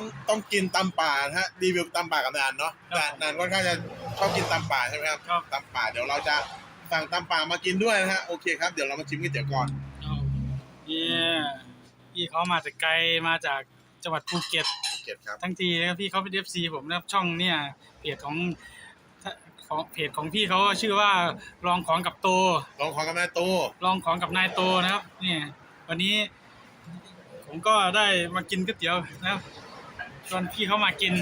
ต้องต้องกินตำป่านะฮะรีวิวตำป่ากับนานเนาะครับนานนานค่อนข้างจะชอบกินตำป่าใช่ไหมครับครับ ตำป่าเดี๋ยวเราจะสั่งตำป่ามากินด้วยนะฮะโอเคครับเดี๋ยวเรามาชิมก๋วยเตี๋ยวก่อนเอาเนี่ยพี่เขามาจากไกลมาจากจังหวัดภูเก็ตเก็บครับทั้งทีนะครับพี่เขาเป็นเอฟซีผมนะครับช่องเนี่ยเพจของของเพจของพี่เขาชื่อว่าลองของกับโต ลองของกับแม่ตู้ลองของกับนายโตนะครับ เนี่ย วันนี้ ผมก็ได้มากินก๋วยเตี๋ยวนะครับ ชวนพี่เขามากิน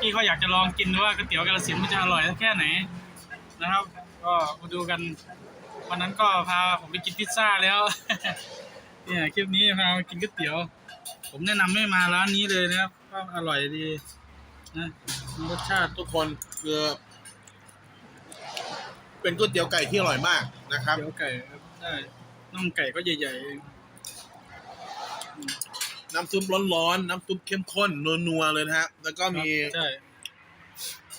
พี่เขาอยากจะลองกินว่าก๋วยเตี๋ยวกาฬสินธุ์มันจะอร่อยแค่ไหนนะครับ ก็มาดูกัน วันนั้นก็พาผมไปกินพิซซ่าแล้ว เนี่ยคลิปนี้พามากินก๋วยเตี๋ยว ผมแนะนำให้มาร้านนี้เลยนะครับก็อร่อยดีนะมีรสชาติทุกคนคือเป็นก๋วยเตี๋ยวไก่ที่อร่อยมากนะครับ เตี๋ยวไก่ครับได้น่องไก่ก็ใหญ่ๆเอง น้ำซุปร้อนๆ น้ำซุปเข้มข้นนัวๆเลยนะฮะ แล้วก็มีใช่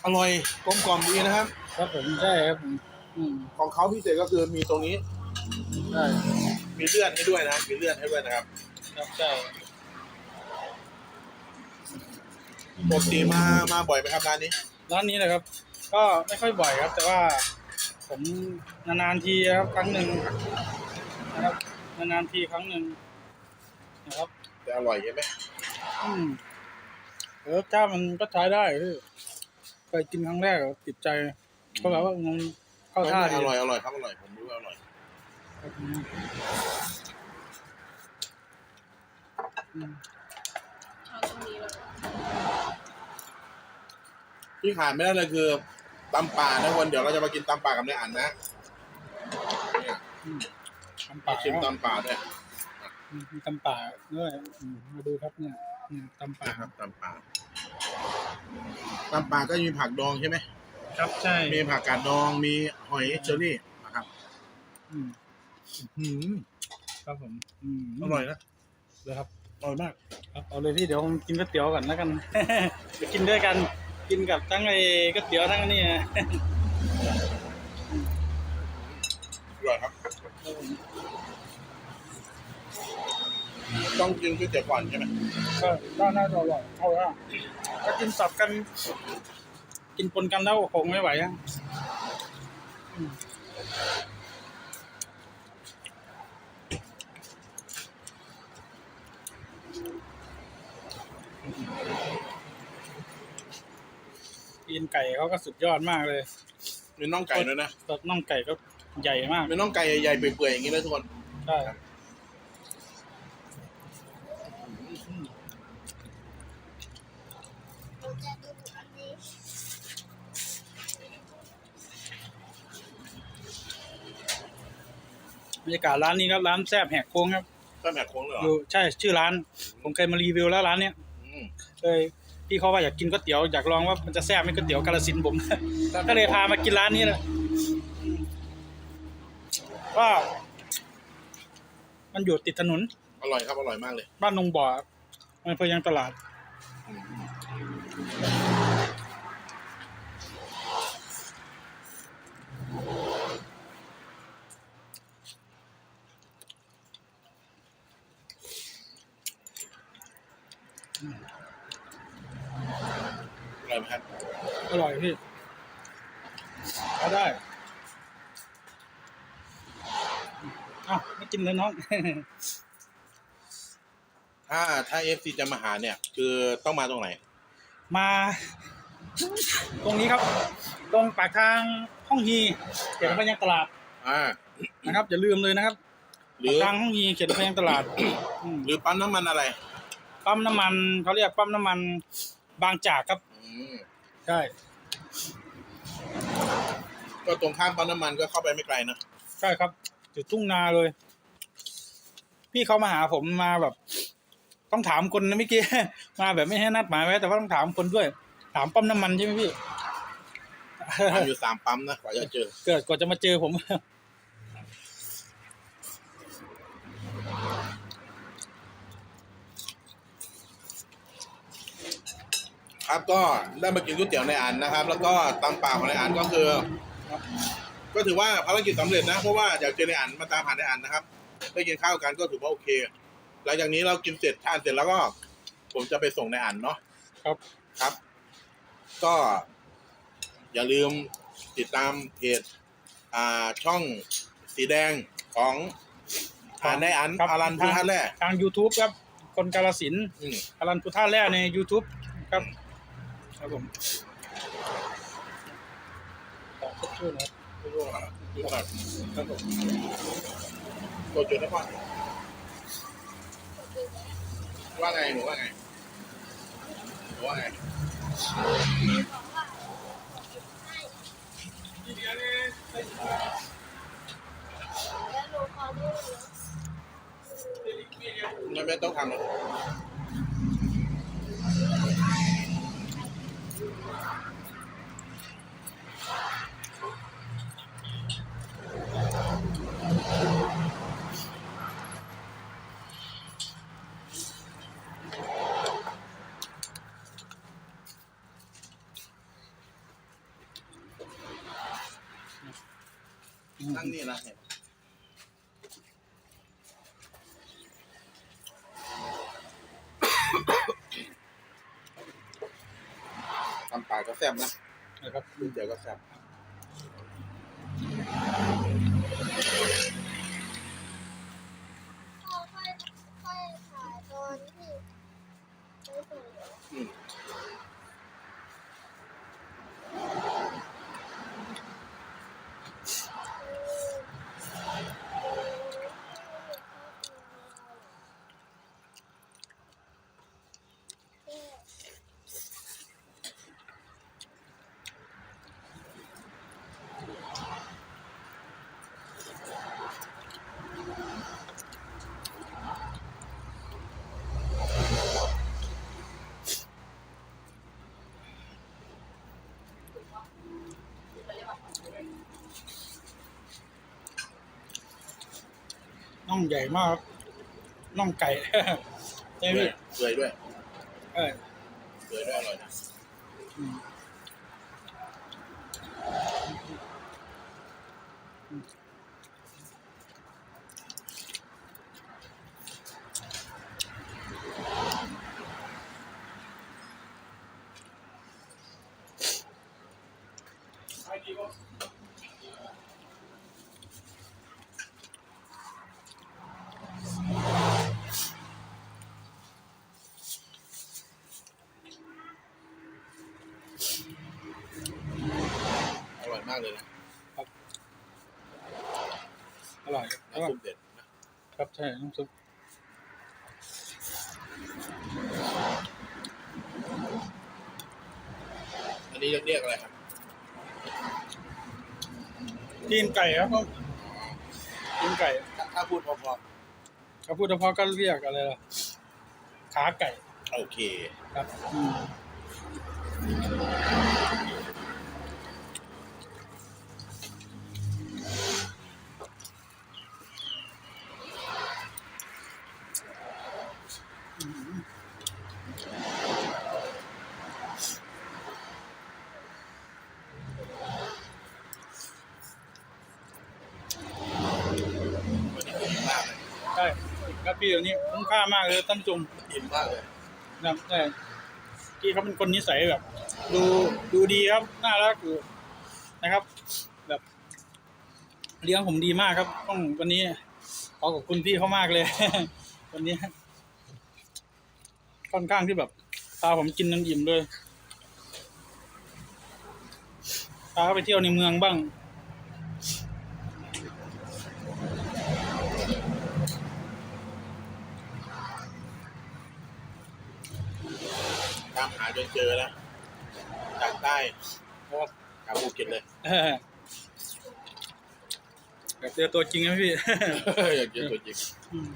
อร่อยกลมกล่อมดีนะครับ ครับผมใช่ครับผมอืมของเขาพิเศษก็คือมีตรงนี้ ใช่มีเลือดให้ด้วยนะ มีเลือดให้ด้วยนะครับครับใช่ปกติมามาบ่อยไหมครับร้านนี้ ร้านนี้นะครับ ก็ไม่ค่อยบ่อยครับ แต่ว่าผมนานๆทีครับครั้งหนึ่งนะครับนานๆทีครั้งหนึ่งนะครับ แต่อร่อยใช่ไหมอืมรสชาติมันก็ใช้ได้พี่เคยกินครั้งแรกอะติดใจก็แบบว่ามันเข้าท่าดีอร่อยอร่อยครับอร่อยผมรู้ว่าอร่อยครับอืมช้อนตรงนี้แล้วที่ขาดไม่ได้เลยคือตำป่านะวันเดี๋ยวเราจะมากินตำป่ากับนายอันนะเนี่ยอืมทำมาปากชิมตำป่าด้วย มีตำป่าด้วยอืมมาดูครับเนี่ยเนี่ยตำป่านะครับตำป่าตำป่าก็มีผักดองใช่ไหมครับใช่มีผักกาดดองมีหอยเชอรี่นะครับอืมหืมครับผมอืมอร่อยนะเลยครับอร่อยมาก ครับเอาเลยพี่เดี๋ยวผมกินก๋วยเตี๋ยวก่อนแล้วกัน ไปกินด้วยกันกินกับทั้งไอ้ก๋วยเตี๋ยวทั้งอันนี่นะอร่อยครับ ต้องกินก๋วยเตี๋ยวก่อนใช่ไหมก็ก็น่าจะอร่อยเอาละถ้ากินสับกัน กินปนกันแล้วคงไม่ไหวอะอืมกินไก่เขาก็สุดยอดมากเลยมีน่องไก่ด้วยนะ ตัวน่องไก่ก็ใหญ่มากมีน่องไก่ใหญ่ๆเปื่อยๆอย่างนี้เลยทุกคน ใช่ บรรยากาศร้านนี้ครับร้านแซบแหกโค้งครับต้นแหกโค้งเลยเหรออยู่ใช่ชื่อร้าน ผมเคยมารีวิวแล้วร้านเนี้ยอืมเลยพี่เขาว่าอยากกินก๋วยเตี๋ยวอยากลองว่ามันจะแซ่บไหมก๋วยเตี๋ยวกาลสินธุ์ผม ก็เลยพามากินร้านนี้แหละอืมก็มันอยู่ติดถนนอร่อยครับอร่อยมากเลย บ้านนงบ่อมันเพื่อยังตลาด อร่อยไหมครับ อร่อยพี่ก็ได้เอ้าไม่กินเลยน้อง ถ้าถ้าเอฟซีจะมาหาเนี่ย คือต้องมาตรงไหน มา ตรงนี้ครับ ตรงปากทางห้องฮีเขียนไปยังตลาดอ่านะครับอย่าลืมเลยนะครับหรือปากทางห้องฮีเขียนไปยังตลาดอืมหรือปั๊มน้ำมันอะไร ปั๊มน้ำมันเขาเรียกปั๊มน้ำมันบางจากครับ อืมใช่ ก็ตรงข้ามปั๊มน้ำมันก็เข้าไปไม่ไกลนะใช่ครับอยู่ทุ่งนาเลย พี่เขามาหาผมมาแบบ ต้องถามคนนะเมื่อกี้ มาแบบไม่ให้นัดหมายไว้แต่ว่าต้องถามคนด้วย ถามปั๊มน้ำมันใช่ไหมพี่ทางอยู่สามปั๊มนะกว่าจะเจอ เกิดกว่าจะมาเจอผม ครับก็ได้มากินก๋วยเตี๋ยวในอันนะครับ แล้วก็ตำป่าของในอันก็คือ ก็ถือว่าภารกิจสำเร็จนะ เพราะว่าอยากเจอในอันมาตามหาในอันนะครับได้กินข้าวกันก็ถือว่าโอเค หลังจากนี้เรากินเสร็จทานเสร็จแล้วก็ ผมจะไปส่งในอันเนาะครับครับ ก็ อย่าลืมติดตามเพจอ่าช่องสีแดงของอ่าในอันครับอารันพุทธาแร่ทาง YouTube ครับ คนกาลสินธุ์อืมอารันพุท่าแร่ใน YouTube ครับ ครับผมขอสักครู่นะครับครับผมตัวจุดนะพ่อว่าไงหนูว่าไงหนูว่าไงแล้วหนูขอดูไม่ไม่ต้องทำ ตั้งนี่ละเห็นทำปากก็แซ่บนะนะครับก๋วยเดี๋ยวก็แซ่บ พ่อค่อยค่อยถ่ายตอนที่ไม่ถึง อืมน่ องใหญ่มากครับน่องไก่ใช่ไหมเปื่พี่อยด้วยเออเปื่อยด้วยอร่อยนะากเลยนะอร่อยครับแล้วก็น้ำซุปเด็ดนะครับใช่น้ำซุปอันนี้เรียกอะไรครับตีนไก่ครับผมตีนไก่ ถ้าถ้าพูดพอถ้าพูดเฉพาะก็เรียกอะไรล่ะขาไก่ๆโอเคครับ ใช่ครับพี่เดี๋ยวนี้คุ้มค่ามากเลยท่านผู้ชมอิ่มมากเลยนะครับใช่พี่เขาเป็นคนนิสัยแบบ ดูดูดีครับน่ารักอยู่นะครับ แบบ เลี้ยงผมดีมากครับ ต้องวันนี้ขอขอบคุณพี่เขามากเลย วันนี้ ค่อนข้างที่แบบ ตาผมกินนันอิ่มเลย ตาไปเที่ยวในเมืองบ้าง ตามหาจนเจอแล้วจากใต้ครับจากภูเก็ตเลยเออแบบเจอตัวจริงไหมพี่ อยากเจอตัวจริง อืม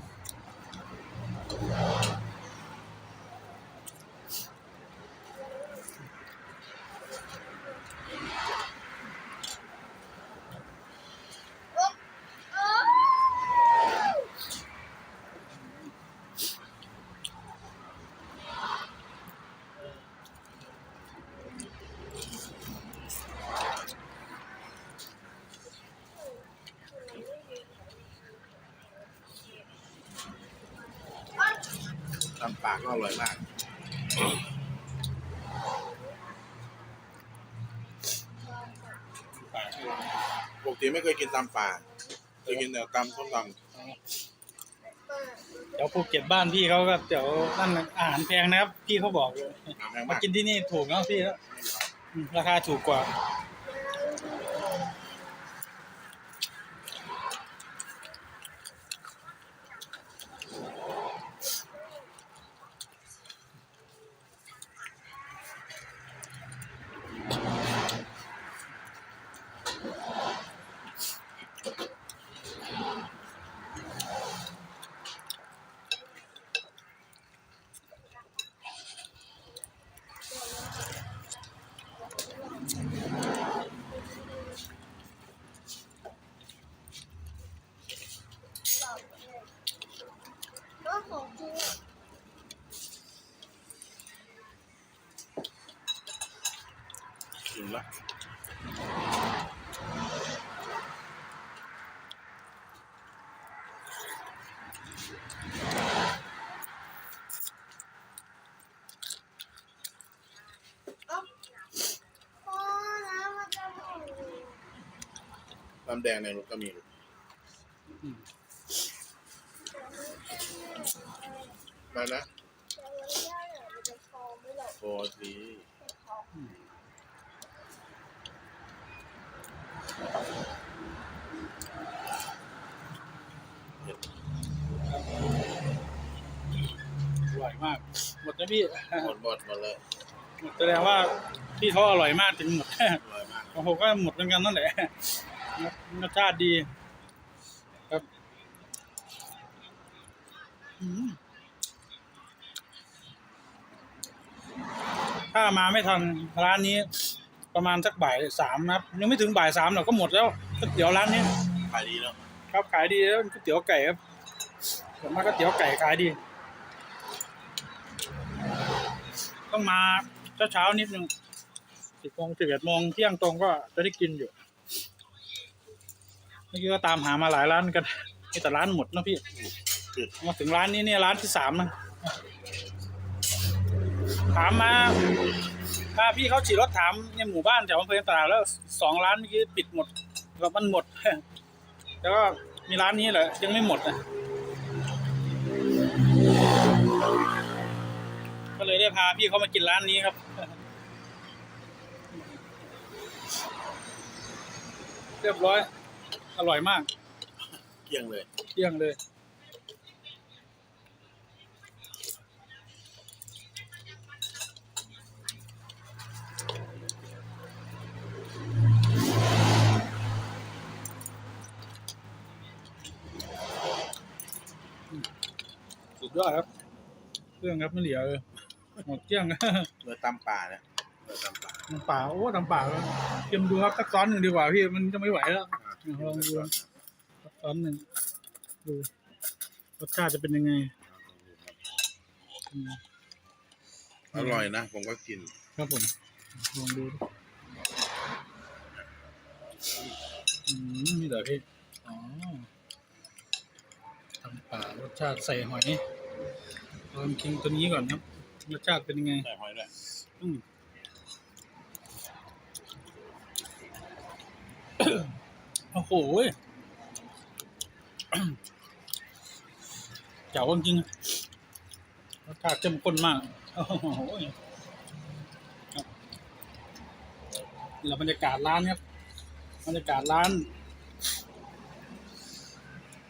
ำปลาก็อร่อยมากปกติไม่เคยกินตำป่าเคยกินแต่ตำส้มตเดี๋ยวภูเก็ตบ้านพี่เขาก็เดี๋ยวนั่นอาหารแพงนะครับ พี่เขาบอกเลยมากินที่นี่ถูกเนาะพี่เนอะราคาถูกกว่าะเอ้าพอแล้วมันจะหมดน้ำแดงในรถก็มีลูกอืมได้นะแต่วันนี้เนี่ยมันจะพอไม่หรอกโอ้ดี อร่อยมาก หมดนะพี่ หมดหมดหมดเลยหมดแสดงว่าพี่เขาอร่อยมากถึงหมดอร่อยมากโอ้โหก็หมดเหมือนกันนั่นแหละรสชาติดีครับอืมถ้ามาไม่ทันร้านนี้ ประมาณสักบ่ายสามนะครับ ยังไม่ถึงบ่ายสามหรอกก็หมดแล้วก๋วยเตี๋ยวร้านนี้ขายดีเนาะ ครับขายดีแล้วก๋วยเตี๋ยวไก่ครับส่วนมากก๋วยเตี๋ยวไก่ขายดี ต้องมาเช้าๆนิดนึงสิบโมงสิบเอ็ดโมงเที่ยงตรงก็จะได้กินอยู่เมื่อกี้ก็ตามหามาหลายร้านกันมีแต่ร้านหมดนะพี่มาถึงร้านนี้เนี่ยร้านที่สามนะถามมาพาพี่เขาขี่รถถามในหมู่บ้านแถวอำเภอตลาดแล้วสองร้านเมื่อกี้ปิดหมดแล้วมันหมด แล้วก็มีร้านนี้แหละยังไม่หมดนะก็เลยได้พาพี่เขามากินร้านนี้ครับเรียบร้อย อร่อยมาก เกลี้ยงเลยเที่ยงเลย ดยอดครับ เครื่องครับไม่เหลือเลยหมดเกลี้ยงเนื้อตำป่าเนี่ยเนื้อตำป่าน้ำเปล่าโอ้น้ำเปล่าเตรียมดูครับสักซ้อนหนึ่งดีกว่าพี่มันจะไม่ไหวแล้วลองดูสักซ้อนหนึ่งดูรสชาติจะเป็นยังไงอืมอร่อยนะผมก็กิน ครับผมลองดูดิอืมนี่เหรอพี่อ๋อทำป่ารสชาติใส่หอย ลองกินตัวนี้ก่อนครับรสชาติเป็นยังไงใส่หอยด้วยอืมโอ้โหยเจ๋วจริงๆรสชาติเข้มข้นมาก โอ้โหยครับแล้วบรรยากาศร้านครับบรรยากาศร้าน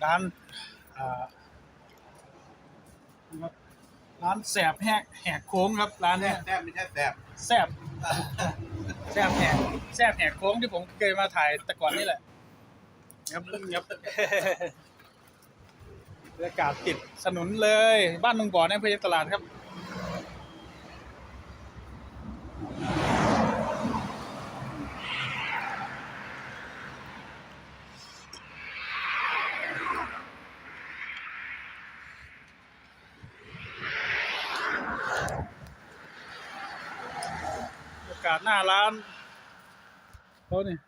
ร้านอ่า ครับร้านแสบแหกแหกโค้งครับร้านเนี้ยแซ่บไม่ใช่แซ่บแซบแซบแหกแซบแหกโค้งที่ผมเคยมาถ่ายแต่ก่อนนี่แหละครับครับบรรยากาศติดถนนเลย บ้านนุงบ่อในอำเภอตลาดครับ บรรยากาศ หน้าร้านเขาเนี่ย